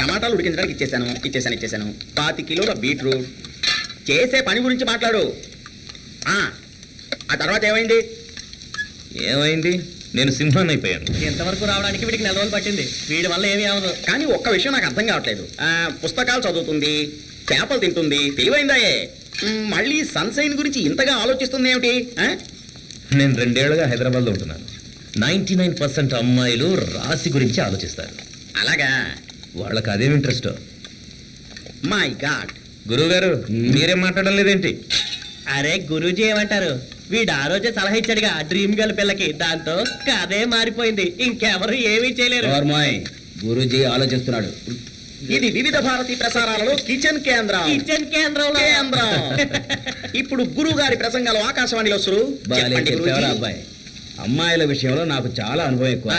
టమాటాలు ఉడికించడానికి ఇచ్చేసాను ఇచ్చేసాను ఇచ్చేసాను పాతి కిలోల బీట్రూట్. చేసే పని గురించి మాట్లాడు. ఆ, ఆ తర్వాత ఏమైంది? ఏమైంది? నేను సింహాన్ని అయిపోయాను. ఇంతవరకు రావడానికి వీడికి నెల రోజులు పట్టింది. వీడి వల్ల ఏమీ అవ్వదు. కానీ ఒక్క విషయం నాకు అర్థం కావట్లేదు. పుస్తకాలు చదువుతుంది చేపలు తింటుంది తెలివైందాయే. మళ్ళీ సన్సైన్ గురించి ఇంతగా ఆలోచిస్తుంది ఏమిటి? నేను రెండేళ్ళుగా హైదరాబాద్లో ఉంటున్నాను. నైంటీ నైన్ పర్సెంట్ అమ్మాయిలు రాశి గురించి ఆలోచిస్తారు. అలాగా? వాళ్ళకి అదేం ఇంట్రెస్ట్ మై గాడ్ గురువు గారు మీరేం మాట్లాడడం లేదేంటి? అరే గురూజీ ఏమంటారు? వీడు ఆ రోజే సలహా ఇచ్చాడుగా డ్రీమ్ గర్ల్ పిల్లకి. దాంతో కథే మారిపోయింది. ఇంకెవరు ఏమీ చేయలేరు. గురూజీ ఆలోచిస్తున్నాడు. ఇది వివిధ భారతి ప్రసారాలలో కిచెన్ కేంద్రం. కిచెన్ కేంద్రంలో. కేంద్రం. ఇప్పుడు గురువు గారి ప్రసంగాలు ఆకాశవాణిలో. అబ్బాయి. అమ్మాయిల విషయంలో నాకు చాలా అనుభవం ఎక్కువ.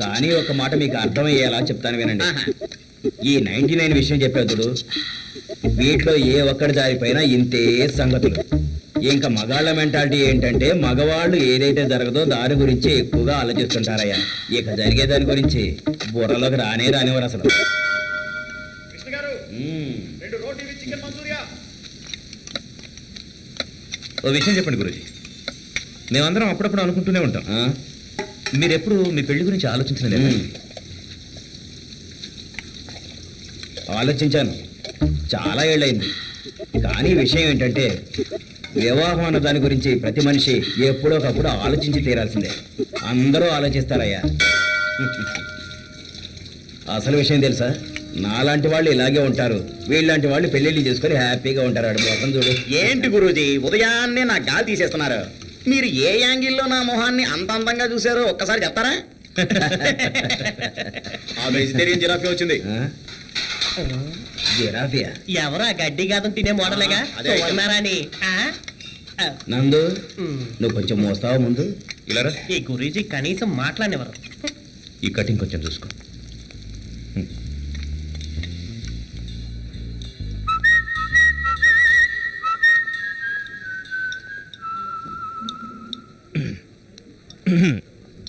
కానీ ఒక మాట మీకు అర్థమయ్యేలా చెప్తాను వినండి. ఈ నైన్టీ నైన్ విషయం చెప్పేదుడు వీటిలో ఏ ఒక్కడి జారిపోయినా ఇంతే సంగతులు. ఇంకా మగాళ్ళ మెంటాలిటీ ఏంటంటే మగవాళ్ళు ఏదైతే జరగదో దాని గురించి ఎక్కువగా ఆలోచిస్తుంటారయ్యా. ఇక జరిగే దాని గురించి బుర్రలోకి రానే రానివారు అసలు. ఓ విషయం చెప్పండి గురుజీ. మేమందరం అప్పుడప్పుడు అనుకుంటూనే ఉంటాం? మీరు ఎప్పుడు మీ పెళ్ళి గురించి ఆలోచించిన. ఆలోచించాను. చాలా ఏళ్ళైంది కానీ విషయం ఏంటంటే వివాహం అన్న దాని గురించి ప్రతి మనిషి ఎప్పుడో ఒకప్పుడు ఆలోచించి తీరాల్సిందే. అందరూ ఆలోచిస్తారయ్యా. అసలు విషయం తెలుసా? నాలాంటి వాళ్ళు ఇలాగే ఉంటారు. వీళ్ళలాంటి వాళ్ళు పెళ్ళిళ్ళు చేసుకొని హ్యాపీగా ఉంటారు. మొత్తం చూడు. ఏంటి గురూజీ? ఉదయాన్నే నా గాలి తీసేస్తున్నారు. మీరు ఏ యాంగిల్లో నా మొహాన్ని అంత అందంగా చూసారో ఒక్కసారి చెప్తారా? ఆ వెజిటేరియన్ జిరాఫీ వచ్చింది? జిరాఫియా? ఎవరు ఆ గడ్డి గాదం తినే మోడలేగా? ఆ, అదే. సువర్ణారాణి ఆ? ఆ, నందు. నువ్వు కొంచెం మోస్తావా ముందు? ఇలారా? ఈ గురూజీ కనీసం మాట్లాడినవరు? ఈ కటింగ్ కొంచెం చూసుకో.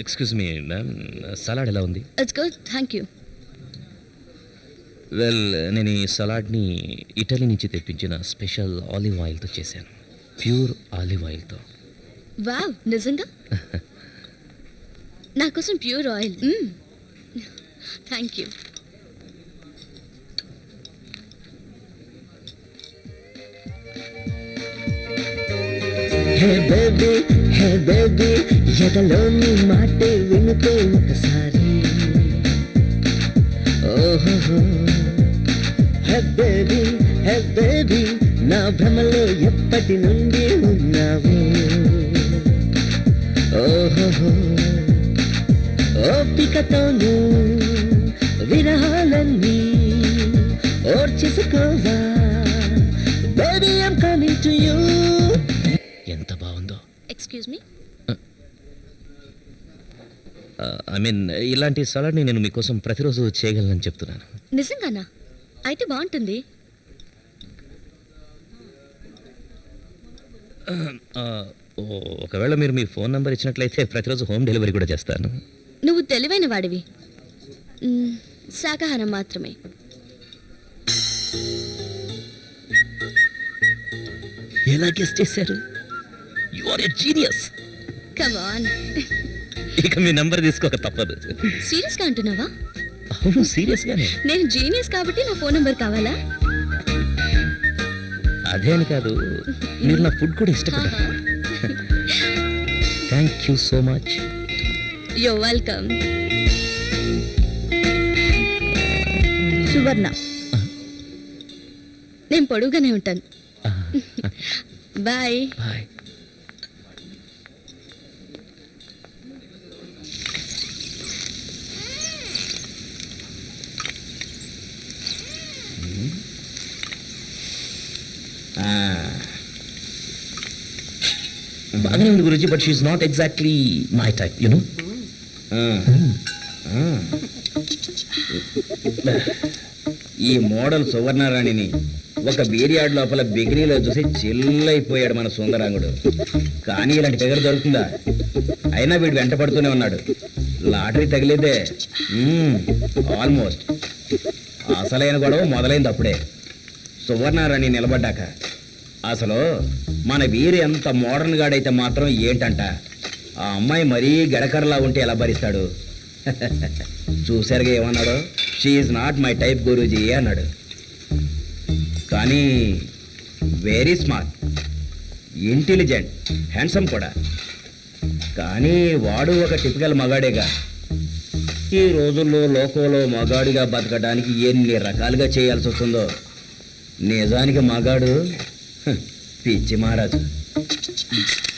ఎక్స్క్యూజ్ మీ మ్యామ్ సలాడ్ ఎలా ఉంది? It's good thank you well నేను ఈ సలాడ్ని ఇటలీ నుంచి తెప్పించిన స్పెషల్ ఆలివ్ ఆయిల్తో చేశాను. ప్యూర్ ఆలివ్ ఆయిల్తో వావ్ నిజంగా? నా కోసం pure oil thank you hey baby hey baby ఎదలోని మాటే వినుకో ఒకసారి. ఓహో హే బేబీ హే బేబీ నా భ్రమలో ఎప్పటి నుండి ఉన్నావు? ఓహో ఓపికతోను విరహాలన్నీ ఓర్చేసుకోవా? Baby I'm coming to you ఎంత బాగుందో ఎక్స్క్యూజ్ మీ ఐ మీన్ ఇలాంటి సలాడ్ని నేను మీకోసం ప్రతిరోజు చేయగలనని చెప్తున్నాను. నిజంగానా? అయితే బాగుంటుంది. ఒకవేళ మీరు మీ ఫోన్ నెంబర్ ఇచ్చినట్లయితే ప్రతిరోజు హోమ్ డెలివరీ కూడా చేస్తాను. నువ్వు తెలివైన వాడివి. శాకాహారం మాత్రమే. ఎలా గెస్ట్ చేశారు? You are a genius come on ఇక మీ నెంబర్ తీసుకోక తప్పదు. సీరియస్గా అంటున్నావా? అవును సీరియస్గానే. నేను జీనియస్ కాబట్టి నా ఫోన్ నెంబర్ కావాలా? అదే అని కాదు మీరు నా ఫుడ్ కూడా ఇష్టపడ్డారు thank you so much yo welcome Suvarna నేను పొడుగుగానే ఉంటాను. బాయ్ బాయ్ బాగానే ఉంది గురించి but she's not exactly my type you know. ఈ మోడల్ సువర్ణరాణిని ఒక బీరియాడ్ లోపల బిగినీలో చూసి చిల్లైపోయాడు మన సుందరాంగుడు. కానీ ఇలాంటి ఫిగర్ దొరుకుతుందా? అయినా వీడు వెంట పడుతూనే ఉన్నాడు. లాటరీ తగిలేదే ఆల్మోస్ట్ అసలైన గొడవ మొదలైంది అప్పుడే. సువర్ణారాణి నిలబడ్డాక అసలు మన వీరు ఎంత మోడర్న్ గాడైతే మాత్రం ఏంటంట? ఆ అమ్మాయి మరీ గడకరలా ఉంటే ఎలా భరిస్తాడు? చూశారుగా ఏమన్నాడు? She's not my type Guruji అన్నాడు. కానీ వెరీ స్మార్ట్ ఇంటెలిజెంట్ హ్యాండ్సమ్ కూడా. కానీ వాడు ఒక టిపికల్ మగాడేగా. ఈ రోజుల్లో లోకంలో మగాడిగా బతకడానికి ఎన్ని రకాలుగా చేయాల్సి వస్తుందో? నిజానికి మగాడు పిచ్చి మహారాజు